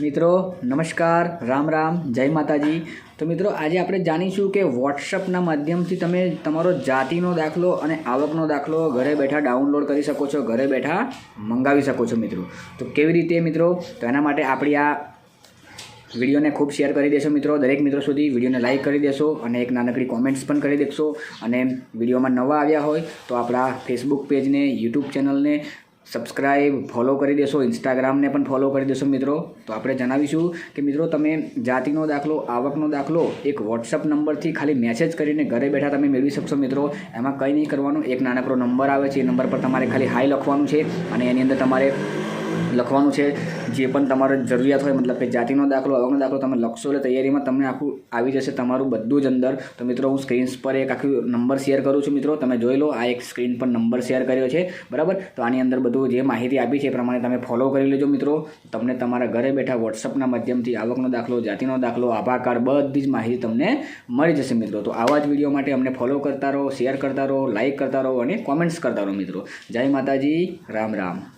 મિત્રો, નમસ્કાર, રામ રામ, જય માતાજી. તો મિત્રો, આજે આપણે જાણીશું કે વોટ્સઅપના માધ્યમથી તમે તમારો જાતિનો દાખલો અને આવકનો દાખલો ઘરે બેઠા ડાઉનલોડ કરી શકો છો, ઘરે બેઠા મંગાવી શકો છો મિત્રો. તો કેવી રીતે મિત્રો? તો એના માટે આપણી આ વિડીયોને ખૂબ શેર કરી દેશો મિત્રો. દરેક મિત્રો સુધી વિડીયોને લાઇક કરી દેશો અને એક નાનકડી કોમેન્ટ્સ પણ કરી દેશો. અને વિડીયોમાં નવા આવ્યા હોય તો આપણા ફેસબુક પેજને યુટ્યુબ ચેનલને સબસ્ક્રાઈબ ફોલો કરી દેશો ઇન્સ્ટાગ્રામને પણ ફોલો કરી દેશો મિત્રો. તો આપણે જણાવીશું કે મિત્રો તમે જાતિનો દાખલો, આવકનો દાખલો, એક વોટ્સઅપ નંબરથી ખાલી મેસેજ કરીને ઘરે બેઠા તમે મેળવી શકશો મિત્રો. એમાં કંઈ નહીં કરવાનું, એક નાનકડો નંબર આવે છે, એ નંબર પર તમારે ખાલી હાઈ લખવાનું છે અને એની અંદર તમારે લખવાનું છે. જે પણ તમારે જરૂરિયાત હોય, મતલબ કે જાતિનો દાખલો આવકનો દાખલો તમે લખશો એટલે તૈયારીમાં તમને આખું આવી જશે તમારું બધું જ અંદર. તો મિત્રો, હું સ્ક્રીન્સ પર એક આખું નંબર શેર કરું છું મિત્રો. તમે જોઈ લો, આ એક સ્ક્રીન પર નંબર શેર કર્યો છે. બરાબર? તો આની અંદર બધું જે માહિતી આપી છે એ પ્રમાણે તમે ફોલો કરી લેજો મિત્રો. તમને તમારા ઘરે બેઠા વોટ્સઅપના માધ્યમથી આવકનો દાખલો, જાતિનો દાખલો આભા કાર્ડ, બધી જ માહિતી તમને મળી જશે મિત્રો. તો આવા જ વીડિયો માટે અમને ફોલો કરતા રહો, શેર કરતા રહો લાઇક કરતા રહો અને કોમેન્ટ્સ કરતા રહો મિત્રો. જય માતાજી. રામ રામ.